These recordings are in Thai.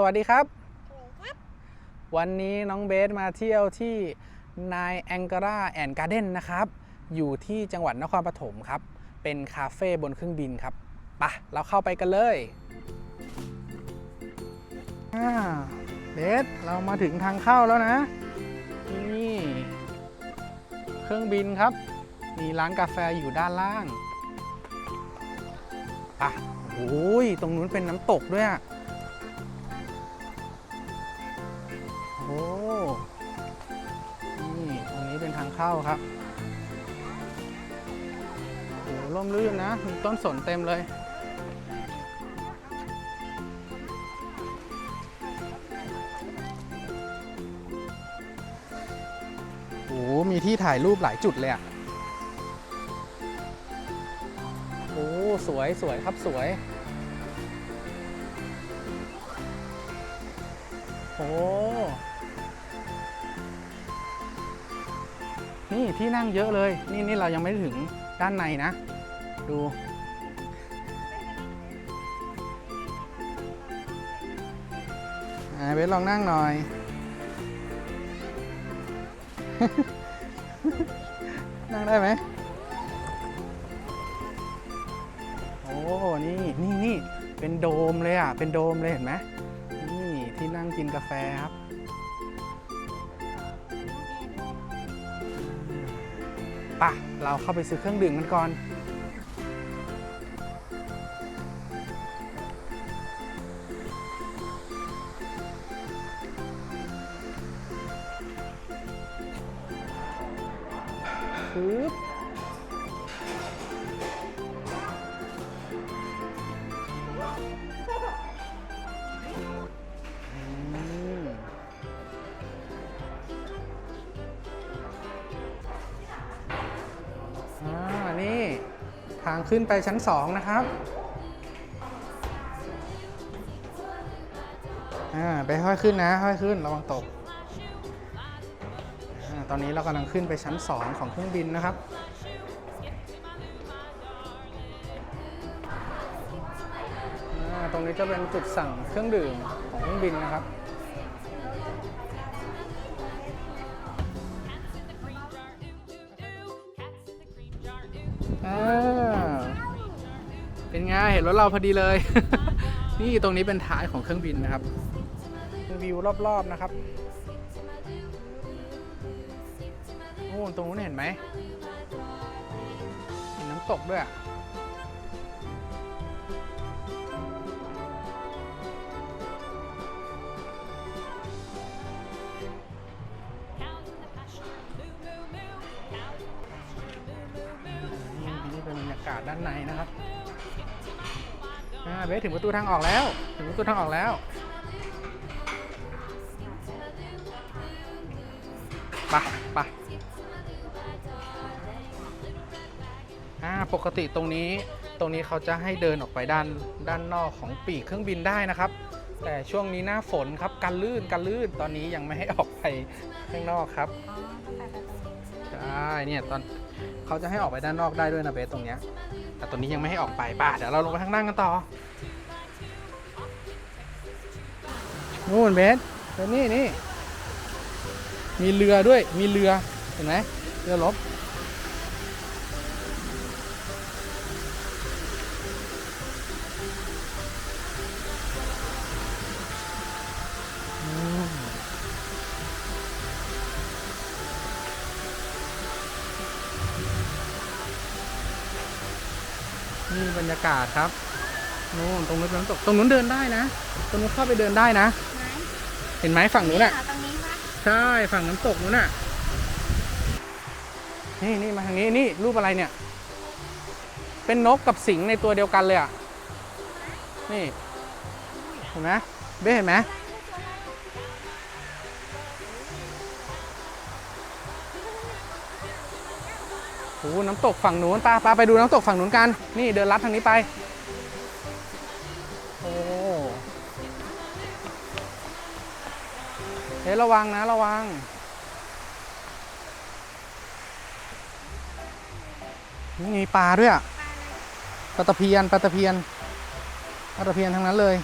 สวัสดีครับครับ วันนี้น้องเบสมาเที่ยวที่นายแองการาแอนการ์เด้นนะครับ อยู่ที่จังหวัดนครปฐมครับ เป็นคาเฟ่บนเครื่องบินครับไปะเราเข้าไปกันเลยอ่าเบสเรามาถึงทางเข้าแล้วนะ นี่ เครื่องบินครับ มีร้านกาแฟอยู่ด้านล่างปะโอ้ย ตรงนู้นเป็นน้ำตกด้วยอะ เข้าครับโอ้ร่มรื่นนะมีต้นสนเต็มเลย โอ้มีที่ถ่ายรูปหลายจุดเลยอะ โอ้ สวยสวยครับสวย โอ้ นี่ที่นั่งเยอะเลย นี่นี่เรายังไม่ถึงด้านในนะ ดูอ่าเบสลองนั่งหน่อย นั่งได้ไหม โอ้ นี่ นี่นี่ เป็นโดมเลยอะ เป็นโดมเลยเห็นไหม นี่ที่นั่งกินกาแฟครับ ป่ะ เราเข้าไปซื้อเครื่องดื่มกันก่อนางขึ้นไปชั้นสองนะครับอ่าไปค่อยขึ้นนะค่อยขึ้นระวังตกอ่าตอนนี้เรากำลังขึ้นไปชั้น 2 ของเครื่องบินนะครับอ่าตรงนี้จะเป็นจุดสั่งเครื่องดื่มของเครื่องบินนะครับ เป็นไงเห็นรถเราพอดีเลย นี่ตรงนี้เป็นท้ายของเครื่องบินนะครับวิวรอบๆนะครับโอ้ตรงนู้นเห็นไหมเห็นน้ำตกด้วย ด้านในนะครับอ่าเบสถึงประตูทางออกแล้ว ถึงประตูทางออกแล้วไปะปะอ่าปกติตรงนี้ตรงนี้เขาจะให้เดินออกไปด้านด้านนอกของปีกเครื่องบินได้นะครับ แต่ช่วงนี้หน้าฝนครับกันลื่นกันลื่นตอนนี้ยังไม่ให้ออกไปข้างนอกครับอ๋อต้องไปไปตรงนี้ใช่เนี่ยตอน เขาจะให้ออกไปด้านนอกได้ด้วยนะเบสตรงเนี้ย แต่ตัวนี้ยังไม่ให้ออกไปป่ะเดี๋ยวเราลงไปข้างล่างกันต่อนู่นเบสเบสนี่นี่มีเรือด้วยมีเรือเห็นไหมเรือลบ นี่บรรยากาศครับนู่นตรงนู้นเป็นน้ำตกตรงนู้นเดินได้นะ ตรงนู้นเข้าไปเดินได้นะไหนเห็นไหมฝั่งนู้นอะเหรอตรงนี้ปะใช่ฝั่งน้ำตกนู้นน่ะ นี่นี่มาทางนี้นี่รูปอะไรเนี่ย เป็นนกกับสิงห์ในตัวเดียวกันเลยอะ นี่ เห็นไหมเบ้เห็นไหม โอ้น้ำตกฝั่งนู้นปาปาไปดูน้ำตกฝั่งนู้นกัน นี่เดินลัดทางนี้ไป โอ้เฮ้ยระวังนะระวัง นี่มีปลาด้วยอะปลาตะเพียนปลาตะเพียนปลาตะเพียนทั้งนั้นเลย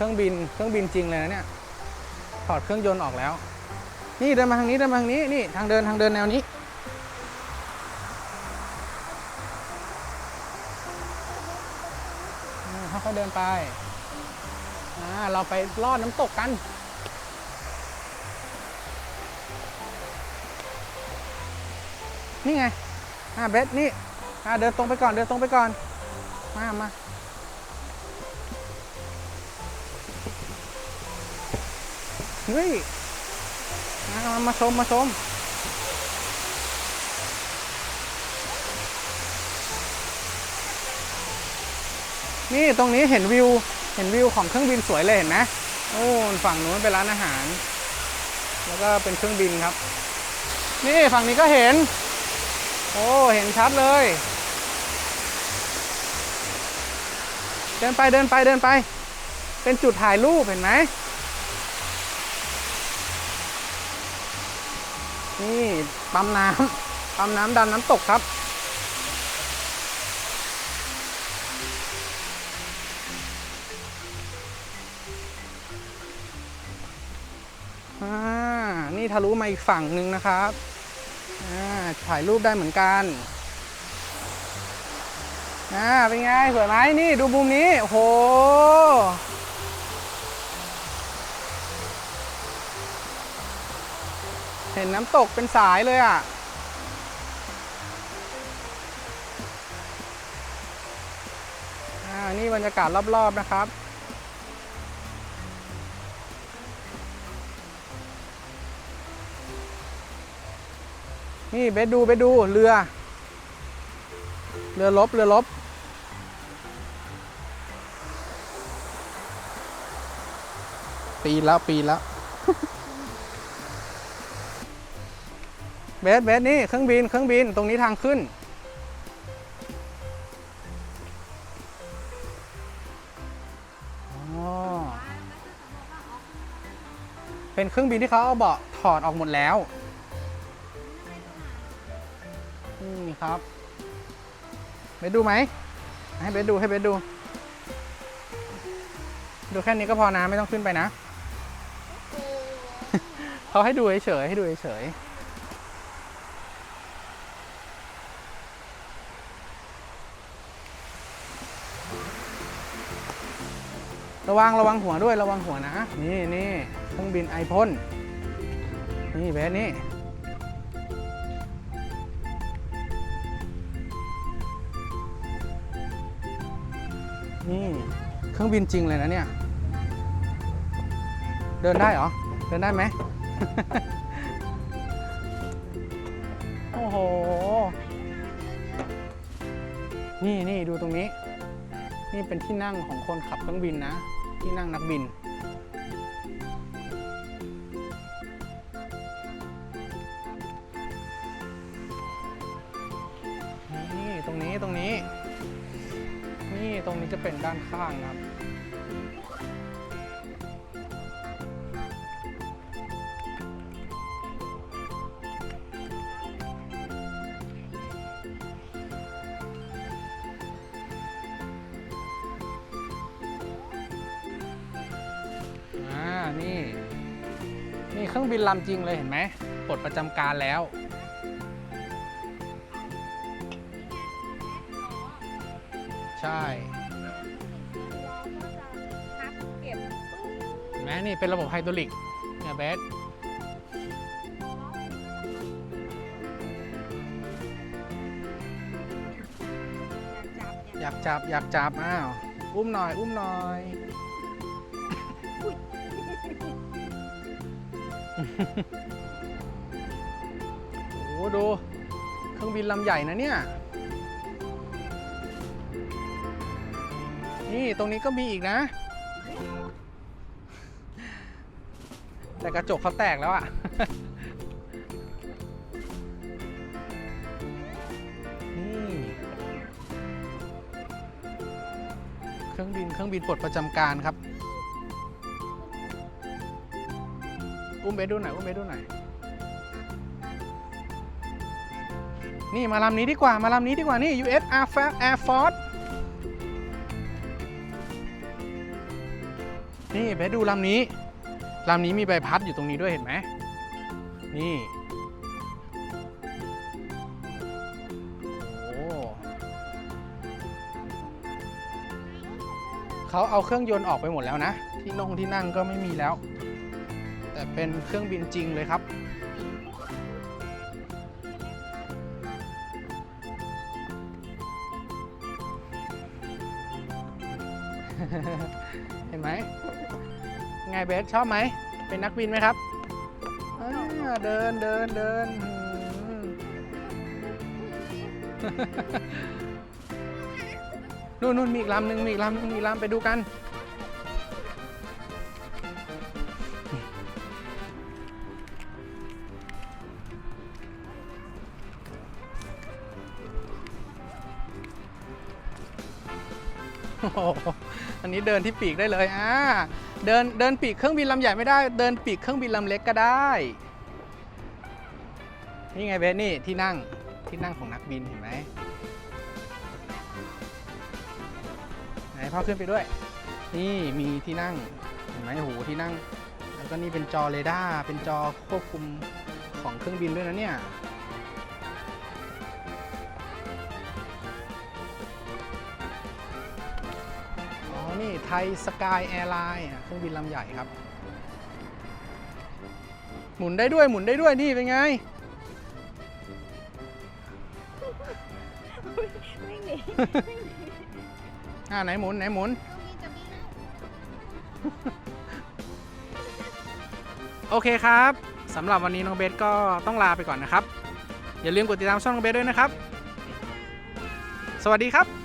เครื่องบินเครื่องบินจริงเลยนะเนี่ยถอดเครื่องยนต์ออกแล้ว นี่เดินมาทางนี้เดินมาทางนี้นี่ทางเดินทางเดินแนวนี้ค่อยๆเดินไปอ่าเราไปลอดน้ำตกกันนี่ไงอ่าเบสนี่อ่าเดินตรงไปก่อน เดินตรงไปก่อน มา มา เฮ้ยมามามาชม มาชม นี่ตรงนี้เห็นวิว เห็นวิวของเครื่องบินสวยเลยเห็นไหมโอ้ฝั่งนู้นเป็นร้านอาหาร แล้วก็เป็นเครื่องบินครับ นี่ฝั่งนี้ก็เห็น โอ้ เห็นชัดเลย เดินไปเดินไปเดินไป เป็นจุดถ่ายรูปเห็นไหม นี่ปั๊มน้ำปั๊มน้ำดันน้ำตกครับอ่านี่ทะลุมาอีกฝั่งหนึ่งนะครับอ่าถ่ายรูปได้เหมือนกันอ่าเป็นไงสวยไหมนี่ดูมุมนี้โห เห็นน้ำตกเป็นสายเลยอะ อ่า นี่บรรยากาศรอบ ๆ นะครับ นี่เบดูเบดูเรือ เรือลบเรือลบปีแล้วปีแล้ว เบสเบสนี่เครื่องบินเครื่องบินตรงนี้ทางขึ้น เป็นเครื่องบินที่เขาเอาเบาะถอดออกหมดแล้วนี่ครับเบสดูไหมให้เบสดูให้เบสดู ดูแค่นี้ก็พอนะไม่ต้องขึ้นไปนะเขาให้ดูเฉยๆให้ดูเฉยๆ ระวังระวังหัวด้วยระวังหัวนะ นี่นี่เครื่องบินไอพ่นนี่เบสนี่นี่เครื่องบินจริงเลยนะเนี่ย เดินได้เหรอ เดินได้ไหม โอ้โห นี่นี่ดูตรงนี้ นี่เป็นที่นั่งของคนขับเครื่องบินนะ ที่นั่งนักบิน นี่ตรงนี้ตรงนี้ นี่ตรงนี้จะเป็นด้านข้างนะครับ นี่ นี่เครื่องบินลำจริงเลยเห็นไหมปลดประจำการแล้ว ใช่เห็นไหมนี่เป็นระบบไฮดรอลิกเนี่ยเบสอยากจับ อยากจับ อ้าว อุ้มหน่อย อุ้มหน่อย โอ้โหดู เครื่องบินลำใหญ่นะเนี่ย นี่ตรงนี้ก็มีอีกนะ แต่กระจกเขาแตกแล้วอะ่ะนี่เครื่องบินเครื่องบินปลดประจำการครับ อุ้มเบสดูหน่อยอุ้มเบสดูหน่อยนี่มาลำนี้ดีกว่ามาลำนี้ดีกว่านี่ US Air Force นี่ไปดูลำนี้ลำนี้มีใบพัดอยู่ตรงนี้ด้วยเห็นไหมนี่เขาเอาเครื่องยนต์ออกไปหมดแล้วนะ ที่นงที่นั่งก็ไม่มีแล้ว เป็นเครื่องบินจริงเลยครับเห็นไหมไงเบสชอบไหม เป็นนักบินไหมครับอ่าเดินเดินเดินอืมนู่นนู่นมีอีกลำหนึ่งมีอีกลำหนึ่งมีอีกลำไปดูกัน อันนี้เดินที่ปีกได้เลยอ่าเดินเดินปีกเครื่องบินลำใหญ่ไม่ได้ เดินปีกเครื่องบินลำเล็กก็ได้ นี่ไงเบสนี่ที่นั่งที่นั่งของนักบินเห็นไหมไหนพ่อขึ้นไปด้วย นี่มีที่นั่งเห็นไหมโอ้โหที่นั่ง แล้วก็นี่เป็นจอเรดาร์เป็นจอควบคุมของเครื่องบินด้วยนะเนี่ย นี่ไทยสกายแอร์ไลน์เครื่องบินลำใหญ่ครับ หมุนได้ด้วยหมุนได้ด้วยนี่เป็นไงไม่หนีอ่าไหนหมุนไหนหมุนมีจะมีแล้ว โอเคครับสำหรับวันนี้น้องเบสก็ต้องลาไปก่อนนะครับ อย่าลืมกดติดตามช่องน้องเบสด้วยนะครับ สวัสดีครับ